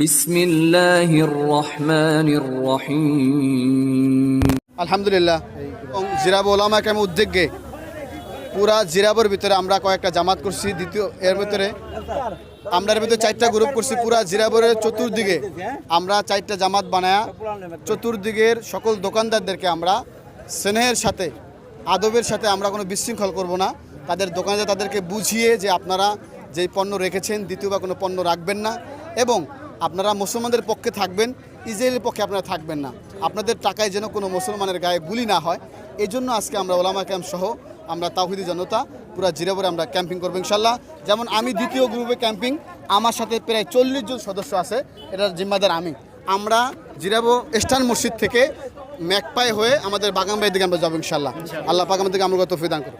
বিসমিল্লাহির রহমানির রহিম। আলহামদুলিল্লাহ। জিরাব ওলামা কেমন উদ্যোগে পুরা জিরাবর ভিতরে আমরা কয়েকটা জামাত করছি, দ্বিতীয় এর ভিতরে। আমরা এর ভিতরে চারটা গ্রুপ করছি, পুরা জিরাবরের চতুর্দিকে আমরা চারটা জামাত বানায়া, চতুর্দিকের সকল দোকানদারদেরকে আমরা স্নেহের সাথে, আদবের সাথে আমরা কোনো বিশৃঙ্খল করব না। তাদের দোকানে তাদেরকে বুঝিয়ে যে আপনারা যেই পণ্য রেখেছেন, দ্বিতীয় বা কোনো পণ্য রাখবেন না। এবং আপনারা মুসলমানদের পক্ষে থাকবেন, ইসরায়েলের পক্ষে আপনারা থাকবেন না। আপনাদের টাকায় যেন কোনো মুসলমানের গায়ে গুলি না হয়। এই জন্য আজকে আমরা ওলামা ক্যাম্প সহ আমরা তাহিদি জনতা পুরা জিরাবরে আমরা ক্যাম্পিং করব ইনশাল্লাহ যেমন আমি দ্বিতীয় গ্রুপে ক্যাম্পিং, আমার সাথে প্রায় চল্লিশ জন সদস্য আছে এটার জিম্মাদার আমি। আমরা জিরাবো স্টান মসজিদ থেকে ম্যাকপাই হয়ে আমাদের বাগানবাড়ির দিকে আমরা যাব ইনশাল্লাহ আল্লাহ পাক আমাদেরকে আমরা তফি দান করব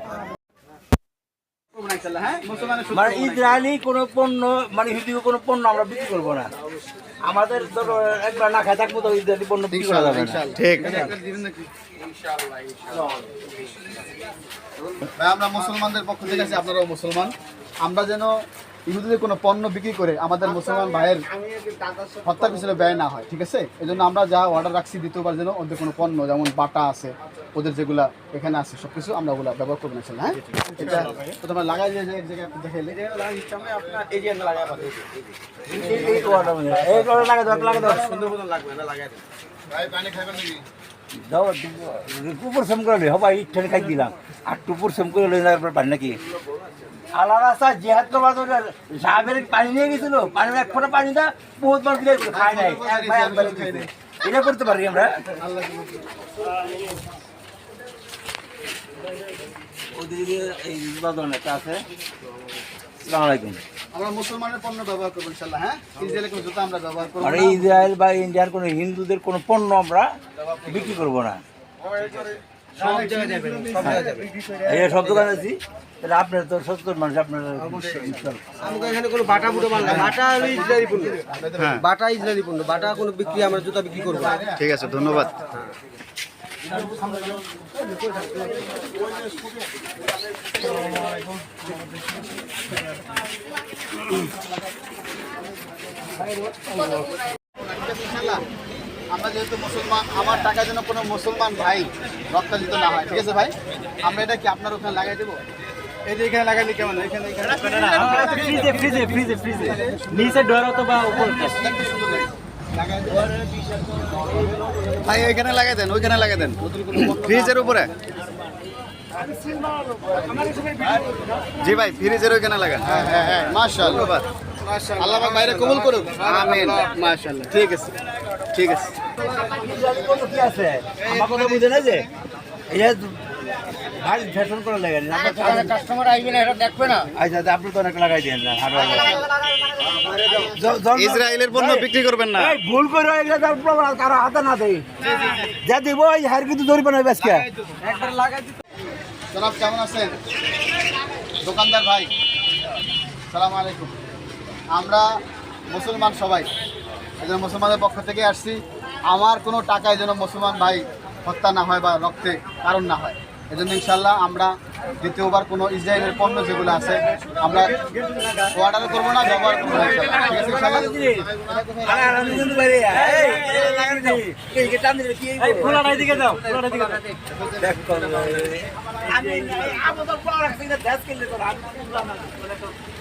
মানে ইসরায়েলি কোনো পণ্য মানে হিন্দু কোনো পণ্য আমরা বিক্রি করব না। আমাদের ধরো একবার না খায় থাকব তো ইসরায়েলি পণ্য বিক্রি করা যাবে না। ঠিক। ভাই আমরা মুসলমানদের পক্ষ থেকে আছি আপনারাও মুসলমান। আমরা যেন ইহুদিদের কোনো পণ্য বিক্রি করে আমাদের মুসলমান ভাইয়ের হত্যার পিছনে ব্যয় না হয় ঠিক আছে? এই জন্য আমরা যা অর্ডার রাখছি দ্বিতীয়বার যেন ওদের কোনো পণ্য যেমন বাটা আছে ওদের যেগুলা এখানে আছে সব কিছু আমরা ওগুলা ব্যবহার করব না হ্যাঁ? এটা তোমার লাগাই দিয়ে যে এক জায়গায় দেখাইলে টুপুর সেম করে লই, হবাই ইচ্ছা খাই দিলাম। আর টুপুর সেম করে পানি নাকি? আল্লাহ রাস্তা জেহাদ করবার জন্য সাহেবের পানি নিয়ে গেছিল। পানি এক ফোঁটা পানি দা বহুত দিলে খাই নাই। এটা করতে পারি আমরা? ওদিকে এই বাদনে আছে। আসসালামু আলাইকুম। আমরা মুসলমানের পণ্য ব্যবহার করব ইনশাল্লাহ হ্যাঁ? ইসরায়েলের কোনো জুতা আমরা ব্যবহার করব আর ইসরায়েল বা ইন্ডিয়ার কোনো হিন্দুদের কোনো পণ্য আমরা বিক্রি করব না। এই সব দোকান আছি তাহলে আপনার তো সত্তর মানুষ আপনার আমাদের এখানে কোনো বাটা মাল না। বাটা হলো ইসরায়েলি পণ্য। বাটা ইসরায়েলি পণ্য। বাটা কোনো বিক্রি আমরা জুতা বিক্রি করব। ঠিক আছে ধন্যবাদ। আমরা যেহেতু মুসলমান আমার টাকা যেন কোনো মুসলমান ভাই রক্তাজিত না হয় ঠিক আছে ভাই? আমরা এটা কি আপনার ওখানে লাগাই দেবো? এই যে এখানে লাগাইলে কেমন? এখানে এখানে। ফ্রিজে ফ্রিজে ফ্রিজে ফ্রিজে। নিচে ডর অথবা উপর দেখতে সুন্দর লাগে। লাগাই দেবো। ভাই ওইখানে লাগাই দেন ওইখানে লাগাই দেন। ফ্রিজের উপরে। জি ভাই ফ্রিজের ওইখানে লাগান। হ্যাঁ হ্যাঁ হ্যাঁ। মাশাআল্লাহ। আল্লাহ পাক বাইরে কবুল করুক। আমিন। মাশাআল্লাহ। ঠিক আছে। ঠিক আছে। কি আছে আমার কথা বুঝে না যে? এটা ভাই ফ্যাশন করে লাগে কাস্টমার আইবে না এটা দেখবে না। আচ্ছা আপনি তো অনেক লাগাই দেন না আরও ইসরায়েলের পণ্য বিক্রি করবেন না। ভুল করে তার হাতে না দেই। যা দিব এই হার কিন্তু ধরবে না বেশকে জনাব কেমন আছেন? দোকানদার ভাই সালাম আলাইকুম। আমরা মুসলমান সবাই একজন মুসলমানের পক্ষ থেকে আসছি আমার কোনো টাকায় যেন মুসলমান ভাই হত্যা না হয় বা রক্তে কারণ না হয় এজন্য ইনশাল্লাহ আমরা দ্বিতীয়বার কোনো ইসরায়েলের পণ্য যেগুলো আছে আমরা অর্ডার করব না ব্যবহার করব না ইনশাল্লাহ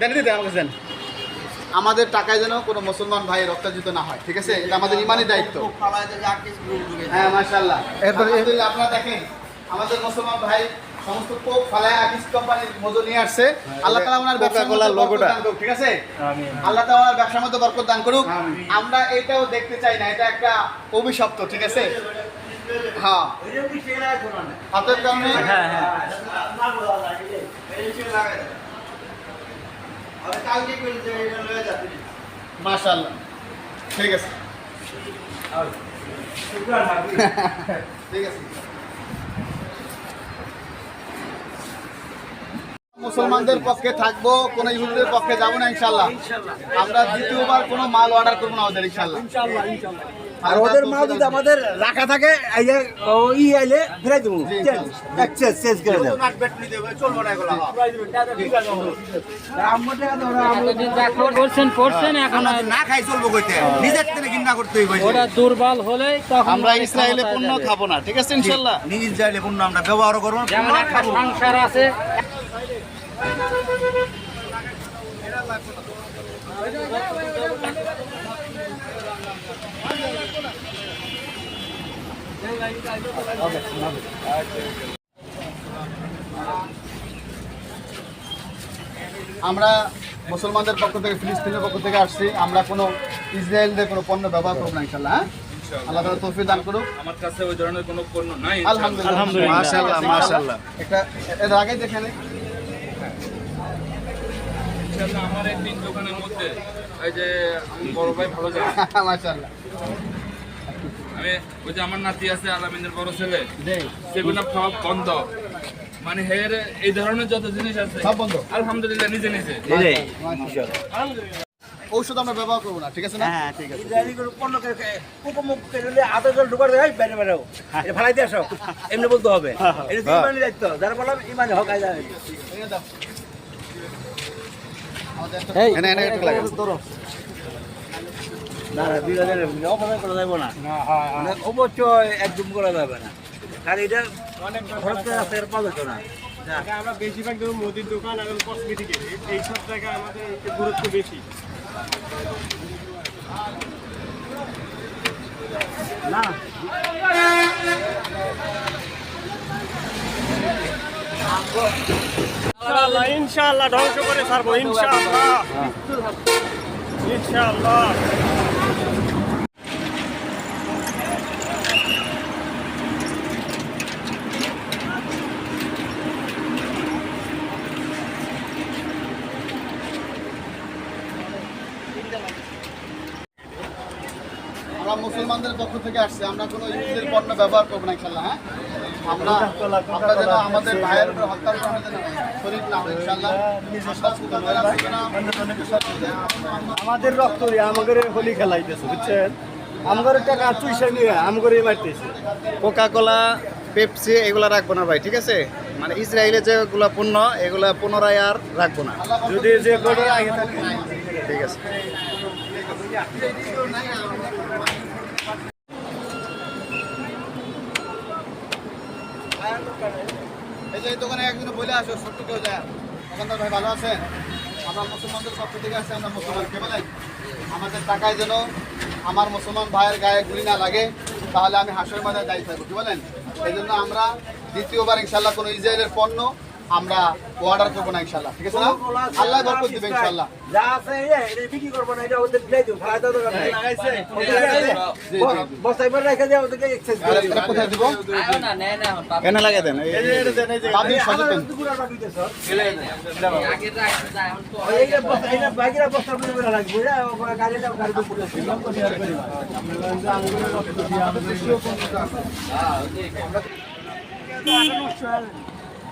দেন দিতে আমাকে দেন আমাদের টাকায় যেন কোনো মুসলমান ভাই রক্তাজিত না হয় ঠিক আছে? এটা আমাদের ইমানি দায়িত্ব। হ্যাঁ আলহামদুলিল্লাহ আপনারা দেখেন আমাদের মুসলমান ভাই সমস্ত কোক ফালায় আকিস কোম্পানির মধু নিয়ে আসছে। আল্লাহ তাআলা ওনার ব্যবসার মধ্যে বরকত ঠিক আছে? আল্লাহ তাআলা ওনার ব্যবসার মধ্যে বরকত দান করুক। আমরা এটাও দেখতে চাই না এটা একটা অভিশপ্ত ঠিক আছে? হ্যাঁ। হাতের কারণে হ্যাঁ হ্যাঁ। মাশাআল্লাহ। ঠিক আছে। ঠিক আছে। মুসলমানদের পক্ষে থাকব কোন ইহুদের পক্ষে যাব না ইনশাল্লাহ আমরা দ্বিতীয়বার কোনো মাল অর্ডার করব না ওদের ইনশাল্লাহ আর ওদের মাল যদি আমাদের রাখা থাকে এই ই আইলে ফেরাই দেবো। জি, এক্সচেঞ্জ চেঞ্জ করে দেবো। করছেন করছেন এখন আর না খাই চলবো নিজের থেকে কিনা করতে হইব দুর্বল হলে তখন আমরা ইসরায়েলে পণ্য খাব না ঠিক আছে ইনশাল্লাহ? ইসরায়েলে পণ্য আমরা ব্যবহার করব না, যেমন পণ্য একটা সংসার আছে। আমরা মুসলমানদের পক্ষ থেকে ফিলিস্তিনের পক্ষ থেকে আসছি। আমরা কোনো ইসরায়েলদের কোনো পণ্য ব্যবহার করব না ইনশাল্লাহ হ্যাঁ? আল্লাহ তালা তৌফিক দান করুক। আমার কাছে ওই ধরনের কোনো পণ্য নাই আলহামদুলিল্লাহ। মাশাআল্লাহ মাশাআল্লাহ। এটা এর আগে দেখেন ইনশাআল্লাহ আমার একদিন দোকানের মধ্যে এই যে আমি বড় ভাই ভালো জানে। মাশাআল্লাহ। আমি ওই যে আমার নাতি আছে আলামিনের বড় ছেলে আপ খাওয়া বন্ধ। মানে হের এই ধরনের যত জিনিস আছে সব বন্ধ। আলহামদুলিল্লাহ নিজে নিজে। ঔষধ আমরা ব্যবহার করব না ঠিক আছে না? হ্যাঁ ঠিক আছে। ইসরায়েলি কোনো পণ্য কুকুমুক কেলে আধা জল ঢুকার দেয় বাইরে বেরো এটা দিয়ে আসো এমনি বলতে হবে। এটা ইমানি দায়িত্ব যারা বললাম ইমানি হক এনে দাও। আমাদের একটা- এনে, এনে একটু লাগাও। না না বিরোধের অপচয় করা যাবে না। মানে একদম করা যাবে না। কারণ এটা অনেক খরচ করে রাস্তায় পাওয়া যেত না। না। আমরা বেশিরভাগ ধরুন মুদির দোকান এবং কসমেটিকের এইসব জায়গায় আমাদের গুরুত্ব বেশি। না। ইনশাআল্লাহ ইনশাআল্লাহ ধ্বংস করে ছাড়বো ইনশাআল্লাহ। ইনশাআল্লাহ। আমরা মুসলমানদের পক্ষ থেকে আসছি আমরা কোনো ইহুদিদের পণ্য ব্যবহার করব না খেলা হ্যাঁ? আমরা আমরা যেন আমাদের ভাইয়ের উপর হত্যার করা যেন শরীর না হয় ইনশাল্লাহ আমাদের রক্ত আমাদের হোলি খেলাইতেছে বুঝছেন? আমাদের টাকা চুইসা নিয়ে আমাদের মারতেছে। কোকা কোলা পেপসি এগুলা রাখব না ভাই ঠিক আছে? মানে ইসরায়েলে যেগুলো পণ্য এগুলা পুনরায় আর রাখব না। যদি যে ঠিক আছে। এই যে এই দোকানে একদিন বলে আসো, সত্যি কেউ যায় দোকানদার ভাই ভালো আছেন? আমরা মুসলমানদের সব থেকে আছে, আমরা মুসলমান কে বলেন আমাদের টাকায় যেন আমার মুসলমান ভাইয়ের গায়ে গুলি না লাগে, তাহলে আমি হাসের মাথায় দায়ী থাকব, কি বলেন? এই জন্য আমরা দ্বিতীয়বার ইনশাল্লাহ কোনো ইসরায়েলের পণ্য আমরা অর্ডার করব না ইনশাল্লাহ ঠিক আছে না আল্লাহ বরকত দিবে ইনশাল্লাহ যা আছে এই এটা বিক্রি করব না এটা ওদের ফেলাই ফেলাই দরকার রেখে দিয়ে ওদেরকে এটা কোথায় দিব না না দেন এই- এই যে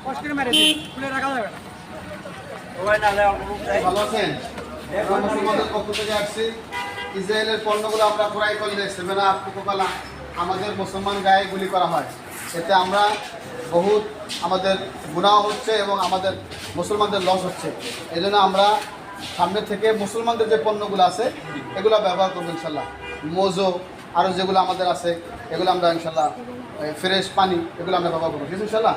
বাইকের বস্তা করে করে রাখব এটা ওরা গাড়িটা গাড়ি তো পুরো সবাই না ভালো আছেন? আমরা পক্ষ থেকে আসছি। ইসরায়েলের পণ্যগুলো আমরা ক্রয় করলে সেভেন আপ কোকালা আমাদের মুসলমান গায়ে গুলি করা হয়। এতে আমরা বহুত আমাদের গুণাহ হচ্ছে এবং আমাদের মুসলমানদের লস হচ্ছে। এই জন্য আমরা সামনে থেকে মুসলমানদের যে পণ্যগুলো আছে এগুলো ব্যবহার করব ইনশাল্লাহ। মোজো আরও যেগুলো আমাদের আছে এগুলো আমরা ইনশাল্লাহ ফ্রেশ পানি এগুলো আমরা ব্যবহার করব। ঠিক ইনশাল্লাহ?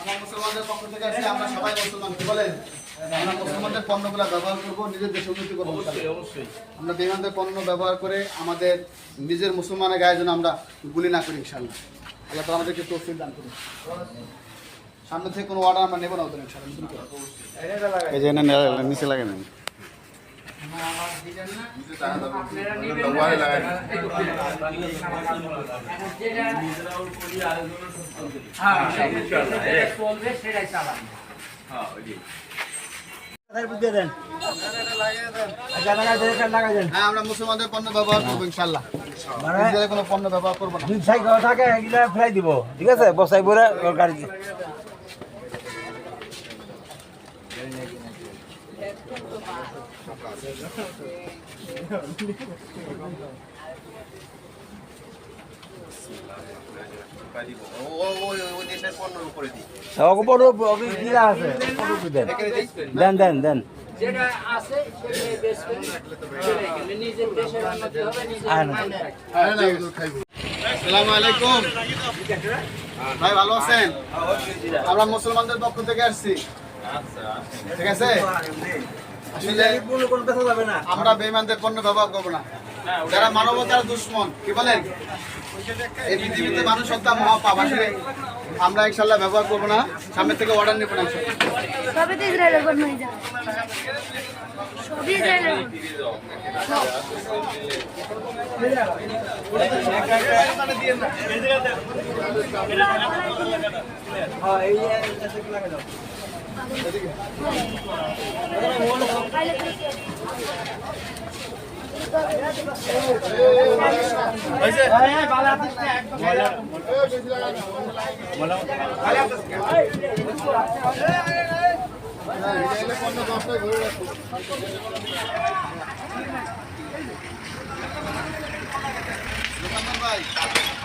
আমার মুসলমানদের পক্ষ থেকে আসছি আমরা সবাই মুসলমান কি বলেন? আমরা মুসলমানদের পণ্যগুলো ব্যবহার করব নিজের দেশে উন্নতি করব অবশ্যই আমরা বেমানদের পণ্য ব্যবহার করে আমাদের নিজের মুসলমানের গায়ে যেন আমরা গুলি না করি ইনশাল্লাহ আল্লাহ তালা আমাদেরকে তৌফিক দান করুন। সামনে থেকে কোনো অর্ডার আমরা নেব না ওদের ইনশাল্লাহ নিচে লাগে না চলবে সেটাই চালান হ্যাঁ আমরা মুসলমানদের পণ্য ব্যবহার করব ইনশাল্লাহ কোনো পণ্য ব্যবহার করব না থাকে ফেলাই দিব। ঠিক আছে? বসাই পরে গাড়ি ওকে বড় দিলা আছে দেন দেন দেন আলাইকুম ভাই ভালো আছেন? আমরা মুসলমানদের পক্ষ থেকে আসছি। ঠিক আছে? আমরা বেইমানদের পণ্য ব্যবহার করব না। যারা মানবতার দুশ্মন কি বলেন? এই পৃথিবীতে মানুষ হত্যা মহাপাপ আসলে আমরা ইনশাল্লাহ ব্যবহার করব না। সামনে থেকে অর্ডার নেব না ইনশাল্লাহ। সবই তো ইসরায়েলের উপর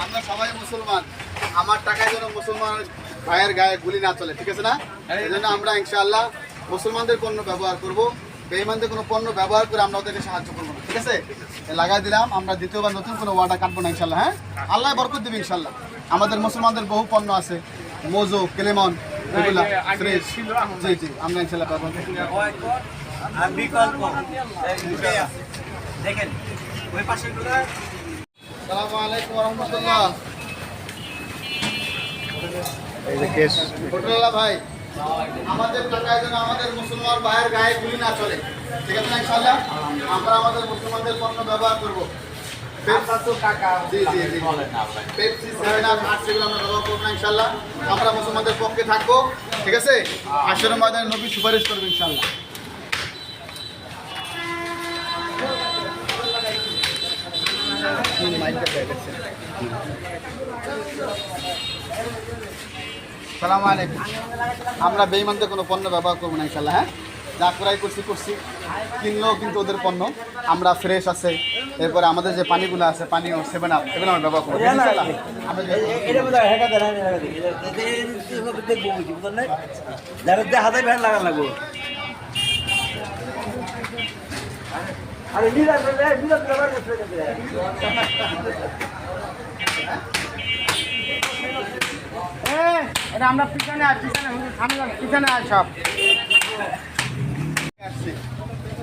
আমরা সবাই মুসলমান। আমার টাকায় যেন মুসলমান ভাইয়ের গায়ে গুলি না চলে ঠিক আছে না? এই জন্য আমরা ইনশাআল্লাহ মুসলমানদের পণ্য ব্যবহার করব বেইমানদের কোনো পণ্য ব্যবহার করে আমরা ওদেরকে সাহায্য করব না ঠিক আছে? লাগাই দিলাম আমরা দ্বিতীয়বার নতুন কোনো ওয়ার্ডার কাটবো না ইনশাল্লাহ হ্যাঁ? আল্লাহ বরকত দেবে ইনশাল্লাহ আমাদের মুসলমানদের বহু পণ্য আছে মোজো কেলেমন এগুলা জি জি আমরা ইনশাল্লাহ ব্যবহার দেখেন ওই পাশে আসসালামু আলাইকুম রহমতুল্লাহ। এই যে কেস। ভাই আমাদের টাকায় যেন আমাদের মুসলমান ভাইয়ের গায়ে গুলি না চলে। ঠিক আছে ইনশাল্লাহ আমরা আমাদের মুসলমানদের পণ্য ব্যবহার করব। আমরা মুসলমানদের পক্ষে থাকব। ঠিক আছে? আসরের ময়দানে নবী সুপারিশ করব ইনশাল্লাহ সালাম আলাইকুম। আমরা বেইমানদের কোনো পণ্য ব্যবহার করব না ইনশাল্লাহ হ্যাঁ? যা করাই করছি করছি। কিনলেও কিন্তু ওদের পণ্য। আমরা ফ্রেশ আছে। এরপরে আমাদের যে পানিগুলো আছে পানি ও সেভেন আপ এগুলো আমরা ব্যবহার করব ইনশাল্লাহ এটা আমরা পিছনে আর পিছনে সামনে পিছনে আর সব।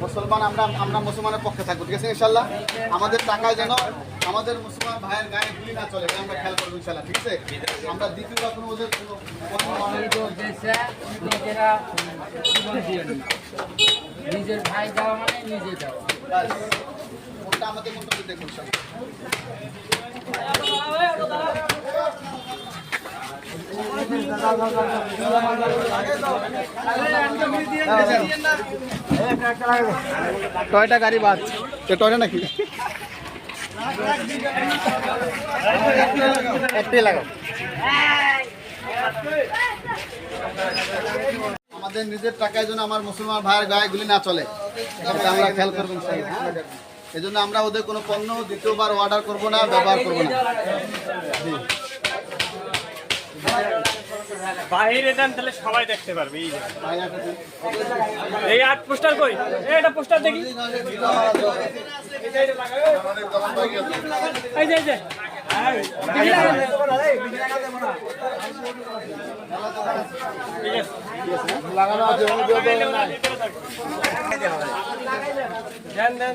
মুসলমান আমরা আমরা মুসলমানের পক্ষে থাকব ঠিক আছে ইনশাল্লাহ আমাদের টাকায় যেন আমাদের মুসলমান ভাইয়ের গায়ে গুলি না চলে আমরা খেয়াল করব ইনশাল্লাহ ঠিক আছে? আমরা দ্বিতীয়বার কোনো ওদের নিজেরা ভাই দেওয়া মানে নিজে দেওয়া। কোনটা আমাদের দেখব ইনশাল্লাহ টয়টা গাড়ি বাদ। টয়টা নাকি? একটাই লাগাও। আমাদের নিজের টাকায় জন্য আমার মুসলমান ভাইয়ের গায়ে গুলি না চলে এটা আমরা খেয়াল করব? এই জন্য আমরা ওদের কোনো পণ্য দ্বিতীয়বার অর্ডার করব না, ব্যবহার করব না। বাইরে দেন তাহলে সবাই দেখতে পারবে এই আট পোস্টার কই? এটা পোস্টার দেখি। এই যে এই যে। দেন দেন।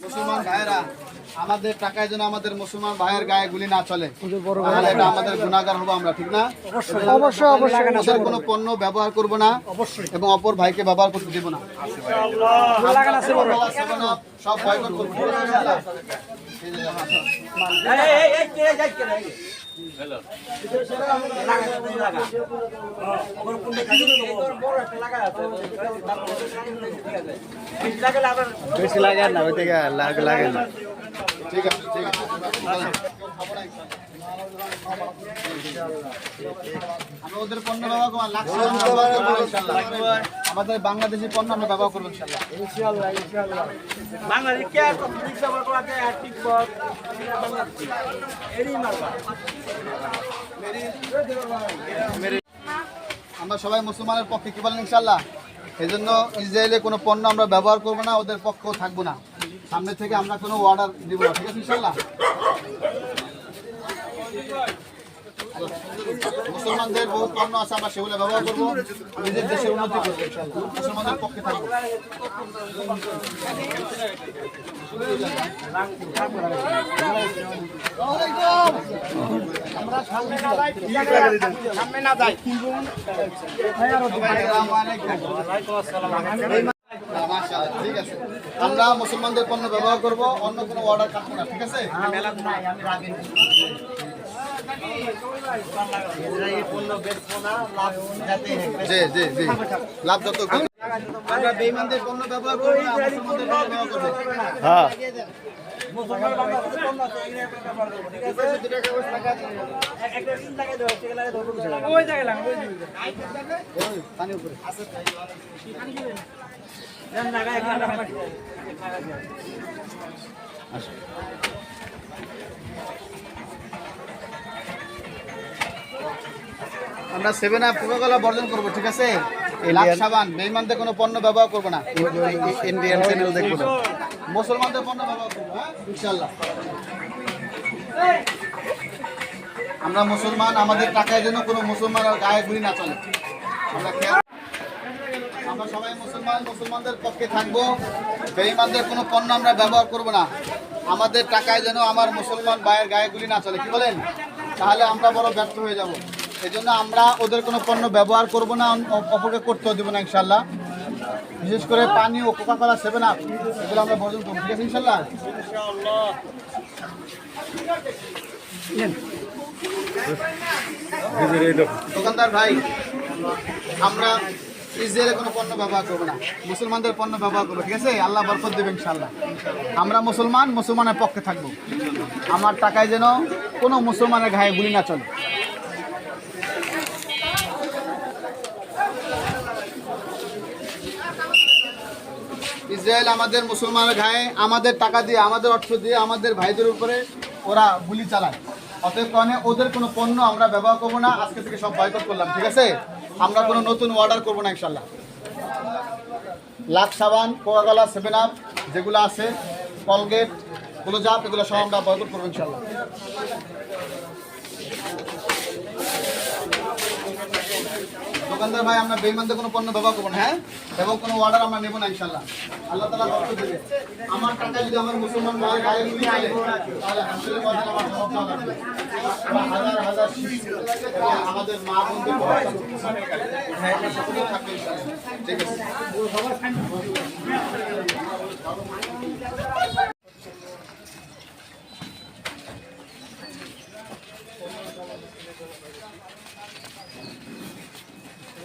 মুসলমান ভাইয়েরা আমাদের টাকায় যেন আমাদের মুসলমান ভাইয়ের গায়ে গুলি না চলে তাহলে এটা আমাদের গুণাগার হব আমরা ঠিক না? অবশ্যই অবশ্যই কোনো পণ্য ব্যবহার করব না এবং অপর ভাইকে ব্যবহার করতে দেব না। সব বয়কট করব। বেশি লাগে না ওই থেকে লাগে লাগে না। ঠিক আছে ঠিক আছে। আমরা ওদের পণ্য ব্যবহার করব লাখ ব্যবহার করব ইনশাল্লাহ। আমাদের বাংলাদেশি পণ্য আমরা ব্যবহার করব আমরা সবাই মুসলমানের পক্ষে কি বলেন ইনশাল্লাহ? এই জন্য ইসরায়েলে কোনো পণ্য আমরা ব্যবহার করব না ওদের পক্ষেও থাকব না। সামনে থেকে আমরা কোনো অর্ডার দিব না ঠিক আছে ইনশাল্লাহ? মুসলমানদের বহু পণ্য আছে, আমরা সেগুলো ব্যবহার করব। নিজের দেশের উন্নতি করব মুসলমানদের পক্ষে থাকব। আমরা মুসলমানদের পণ্য ব্যবহার করব, অন্য কোনো অর্ডার কাটবো না, ঠিক আছে? জি জি জি। লাভ যত আমরা বেঈমানদের পণ্য ব্যবহার করব না মুসলমানদের পণ্য ব্যবহার করব। হ্যাঁ। ওই জায়গায় লাগাবো, ওই ওই, পানি উপরে। আমরা সেভেন আপ কোকাকোলা বর্জন করব ঠিক আছে? লাখ সাবান বেঈমানদের কোনো পণ্য ব্যবহার করব না। ইন্ডিয়ান চ্যানেল দেখব না। মুসলমানদের পণ্য ব্যবহার করব হ্যাঁ? আমরা মুসলমান আমাদের টাকায় যেন কোনো মুসলমান আর গায়ে গুলি না চলে। আমরা আমরা সবাই মুসলমান মুসলমানদের পক্ষে থাকব। বেঈমানদের কোনো পণ্য আমরা ব্যবহার করব না। আমাদের টাকায় যেন আমার মুসলমান ভাইয়ের গায়ে গুলি না চলে কি বলেন? তাহলে আমরা বড় ব্যর্থ হয়ে যাব। এই জন্য আমরা ওদের কোনো পণ্য ব্যবহার করব না অপরকে করতেও দেবো না ইনশাল্লাহ বিশেষ করে পানি ও কোকা কোলা সেভেন আপ এগুলো আমরা বর্জন করব, ঠিক আছে ইনশাল্লাহ দোকানদার ভাই, আমরা ইসরায়েলের কোনো পণ্য ব্যবহার করব না, মুসলমানদের পণ্য ব্যবহার করব, ঠিক আছে? আল্লাহ বরকত দেবে ইনশাল্লাহ আমরা মুসলমান, মুসলমানের পক্ষে থাকব। আমার টাকায় যেন কোনো মুসলমানের ঘায়ে গুলি না চলে। ইসরায়েল আমাদের মুসলমানের গায়ে আমাদের টাকা দিয়ে, আমাদের অর্থ দিয়ে, আমাদের ভাইদের উপরে ওরা গুলি চালায়। অতএব কারণে ওদের কোনো পণ্য আমরা ব্যবহার করব না। আজকে থেকে সব বয়কট করলাম, ঠিক আছে? আমরা কোনো নতুন অর্ডার করব না ইনশাল্লাহ লাখ সাবান, কোকাকোলা, সেভেন আপ, যেগুলো আছে, কলগেট ক্লোজাপ এগুলো সব আমরা বয়কট করব ইনশাল্লাহ দোকানদার ভাই, আমরা বেইমানদের কোনো পণ্য ব্যবহার করব না হ্যাঁ? এবং কোনো অর্ডার আমরা নেব না ইনশাল্লাহ আল্লাহ তালা দেবে। আমার টাকা যদি আমার মুসলমান ভাই গায়ে তাহলে আমাদের মা ইনশাল্লাহ। ঠিক আছে?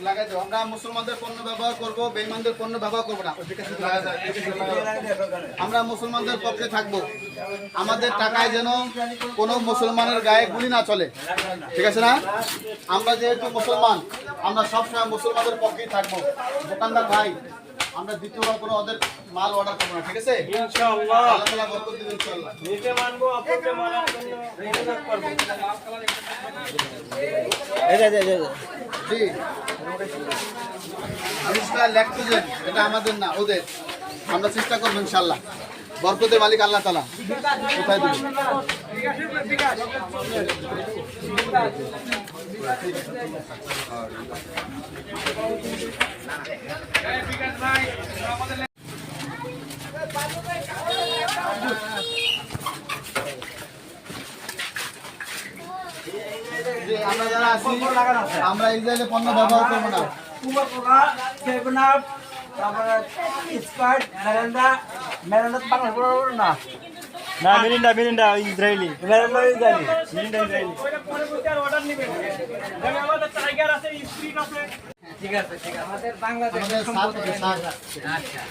আমরা মুসলমানদের পণ্য ব্যবহার পণ্য ব্যবহার না। আমরা মুসলমানদের পক্ষে থাকব। আমাদের টাকায় যেন কোনো মুসলমানের গায়ে গুলি না চলে। ঠিক আছে না? আমরা যেহেতু মুসলমান, আমরা সবসময় মুসলমানদের পক্ষেই থাকব। দোকানদার ভাই আমরা দ্বিতীয়বার কোনো ওদের মাল অর্ডার করব না ঠিক আছে? ইনশাআল্লাহ। আল্লাহ তাআলা বরকত দিবেন ইনশাআল্লাহ। নিজে মানবো অপরকে মানার জন্য মেহনত করব। জি। জিনিসটা ল্যাকটোজেন এটা আমাদের না ওদের। আমরা চেষ্টা করব ইনশাল্লাহ বরকতের মালিক আল্লাহ তালা কোথায় যে আমরা যারা আছি আমরা ইসরায়েলের পণ্য ব্যবহার করব না। তারপরে স্পার্ট মেরান্ডা মেরান্ডা বাংলা না। না মিরিন্ডা মিরিন্ডা ইসরায়েলি। মেরান্ডা জানি মিরিন্ডা ইসরায়েলি। ঠিক আছে ঠিক আমাদের বাংলাদেশের আচ্ছা।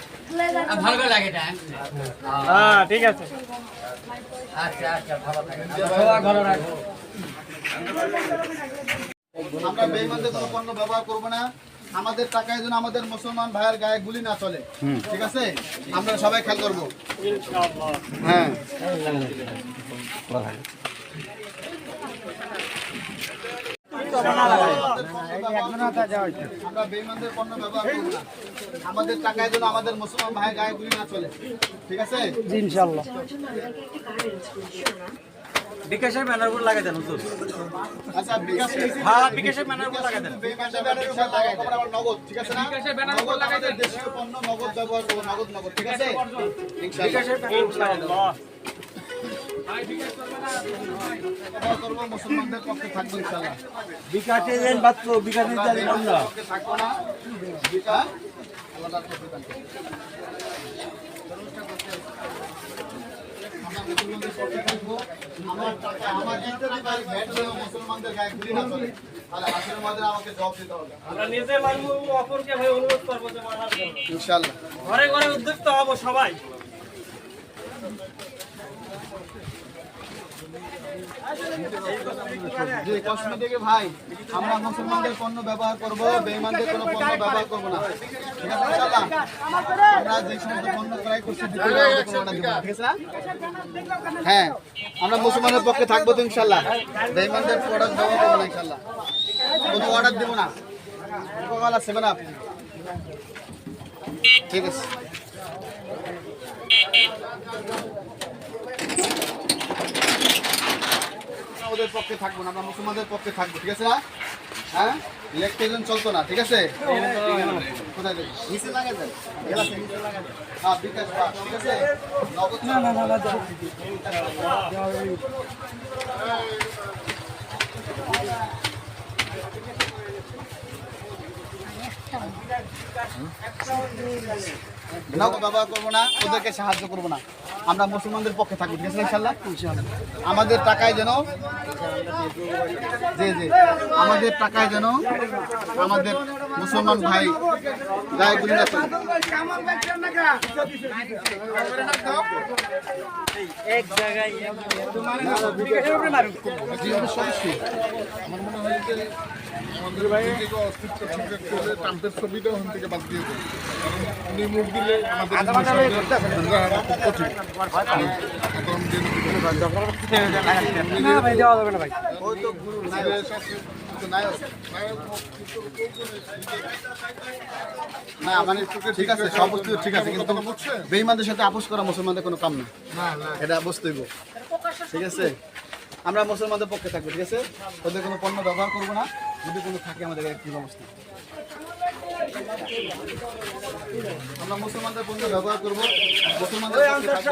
ভালো লাগে এটা হ্যাঁ? ঠিক আছে। আচ্ছা আচ্ছা ভালো থাকে রাখো আমরা বেইমানদের কোনো পণ্য ব্যবহার করব না। আমাদের টাকায় যেন আমাদের মুসলমান ভাইয়ের গায়ে গুলি না চলে। ঠিক আছে? আমরা সবাই খেয়াল করব। হ্যাঁ। আমরা বেইমানদের পণ্য ব্যবহার করব না। আমাদের টাকায় যেন আমাদের মুসলমান ভাইয়ের গায়ে গুলি না চলে। ঠিক আছে? ইনশাআল্লাহ। বিকাশের ব্যানারগুলো লাগাই দেন হুজুর। আচ্ছা বিকাশ হ্যাঁ বিকাশের ব্যানারগুলো লাগাই দেন। ব্যানার লাগাই নগদ ঠিক আছে না? নগদ আমাদের দেশীয় পণ্য নগদ ব্যবহার করব নগদ নগদ ঠিক আছে? ইনশাআল্লাহ। ইনশাআল্লাহ। ব্যবহার করব মুসলমানদের পক্ষে থাকব বিকাশে দেন বাচ্চো বিকাশে দেন আমরা। পক্ষে থাকব না। বিকাশ আমরা মুসলমানদের টাকা, আমার একটা ভ্যাট গায়ে না চলে। তাহলে আমাকে জব দিতে হবে। আমরা নিজে মানবো অপরকে ভাই অনুরোধ করব যে মানার ইনশাআল্লাহ। ঘরে ঘরে উদ্যোক্তা হব সবাই যে কসমেটিকে ভাই, আমরা মুসলমানদের পণ্য ব্যবহার করব, বেঈমানদের কোনো পণ্য ব্যবহার করব না। আমরা যে সমস্ত পণ্য ক্রয় করছি? হ্যাঁ আমরা মুসলমানের পক্ষে থাকব তো, ইনশাআল্লাহ। বেঈমানদের প্রোডাক্ট ব্যবহার করব না, ইনশাআল্লাহ। কোনো অর্ডার দিব না। কোকালা সেভেন আপ ঠিক আছে। ওদের পক্ষে থাকব না আমরা মুসলমানদের পক্ষে থাকব ঠিক আছে? না হ্যাঁ ইলেকট্রিশন চলতো না ঠিক আছে? কোথায় নিচে হ্যাঁ বিকাশ ঠিক আছে? নগদ না না না নগদ ব্যবহার করব না ওদেরকে সাহায্য করব না। আমরা মুসলমানদের পক্ষে থাকব ঠিক আছে ইনশাল্লাহ আমাদের টাকায় যেন জি জি। আমাদের টাকায় যেন আমাদের মুসলমান ভাই গায়ে গুলি না এক জায়গায় জি, অবশ্যই। আমাদের ভাই অস্তিত্ব ঠিক রাখতে ট্রাম্পের ছবিটা ওখান থেকে বাদ দিয়ে দেবে। উনি মুখ দিলে আমাদের ধরে কঠিন না ভাই দেওয়া না ভাই ওই তো গুরু নায়ক আছে, কিন্তু নায়ক। না মানে ঠিক আছে সব বস্তু ঠিক আছে কিন্তু বেইমানদের সাথে আপোষ করা মুসলমানদের কোনো কাম না। এটা বুঝতে হইব। ঠিক আছে? আমরা মুসলমানদের পক্ষে থাকব ঠিক আছে? ওদের কোনো পণ্য ব্যবহার করব না। যদি কোনো থাকে আমাদের কি অবস্থা। আমরা মুসলমানদের বন্ধু ব্যবহার করব। মুসলমানদের পক্ষে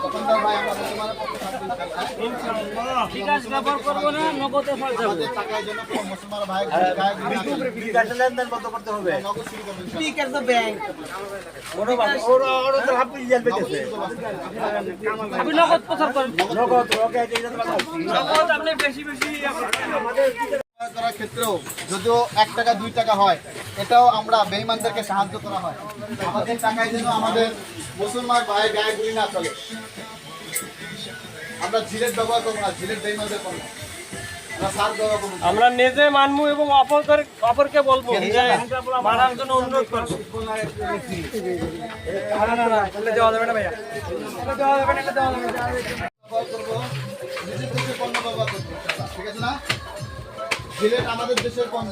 আপনি নগদ প্রচার করেন নগদ আপনি বেশি বেশি করার ক্ষেত্রেও যদিও এক টাকা দুই টাকা হয় এটাও আমরা বেইমানদেরকে সাহায্য করা হয় আমাদের টাকায় যেন আমাদের মুসলমান ভাই গায়ে গুলি না চলে। আমরা জিলেট ব্যবহার করব না জিলেট বেইমানদের করব আমরা সার ব্যবহার করব। না। আমরা নিজে মানবো এবং অপরকে অপরকে বলব। মানার জন্য অনুরোধ পণ্য ব্যবহার করব। ঠিক আছে না? জিলেট আমাদের দেশের পণ্য।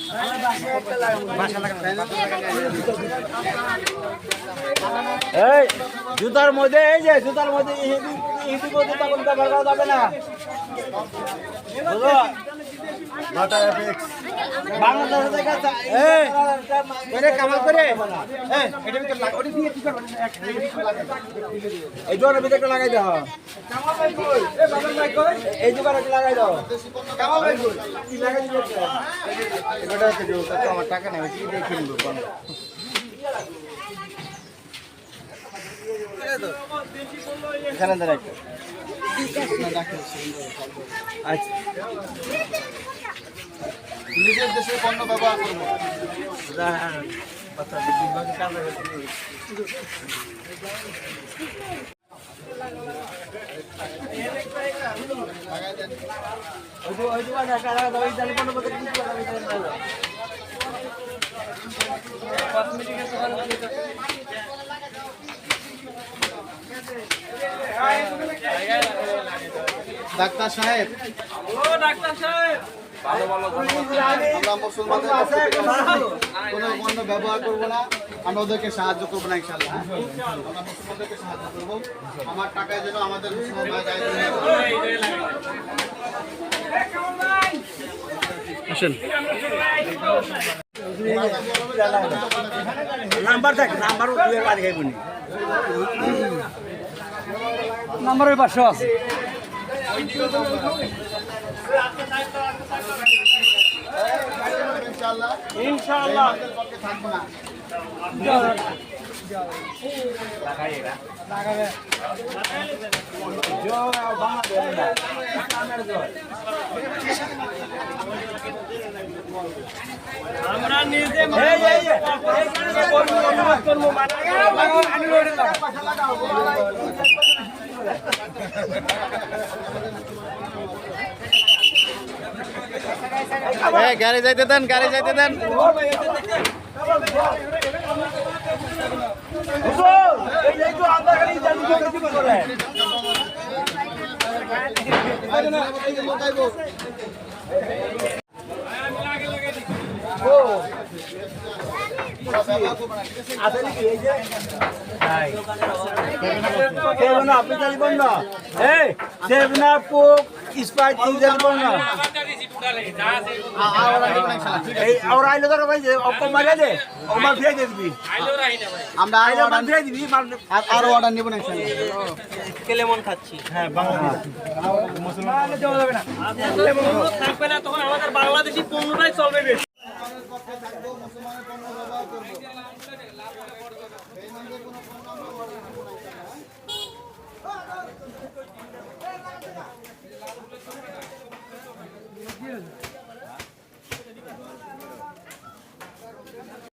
এই, জুতার মধ্যে, এই যে, জুতার মধ্যে ইহিদি ইহিদি জুতা তখন ব্যবহার করা যাবে না। বুঝলো? বাংলাদেশে দেখা যায় এই করে কামাল করে। এই এটা ভিতরে লাগা ওটা দিয়ে কি করবেন এই জোরের ভিতরে লাগাই দাও। এই দোকানে একটা লাগাই দাও। কামাল ভাই কই? কি লাগাই দিবে এটা? হচ্ছে যে আমার টাকা নেই কি কিনবো বলো? এখানে দাঁড়া একটা আচ্ছা। নিজের দেশের পণ্য ব্যবহার করব ডাক্তার সাহেব। ডাক্তার সাহেব আমরা মুসলমানদের কোনো পণ্য ব্যবহার করব না। আমরা ওদেরকে সাহায্য করব না ইনশাল্লাহ আমরা মুসলমানদেরকে সাহায্য করব। আমার টাকায় যেন আমাদের মুসলমান। নাম্বার দেখ নাম্বার দুয়ে পারি খাইবনি নাম্বারের পাঁচশো আছে ইনশাআল্লাহ আমরা নিজে গাড়ি যাইতে দেন গাড়ি যাইতে দেন। সেভেন আপনি জানিবেন না এই সেভেন আপ কোক স্প্রাইট এই জানিবেন না আর আইলো তো ভাই যে মারিয়া দে অকম ফিরে দে দিবি আমরা দিবি থাকবে না তখন আমাদের বাংলাদেশি পণ্যটাই চলবে বেশি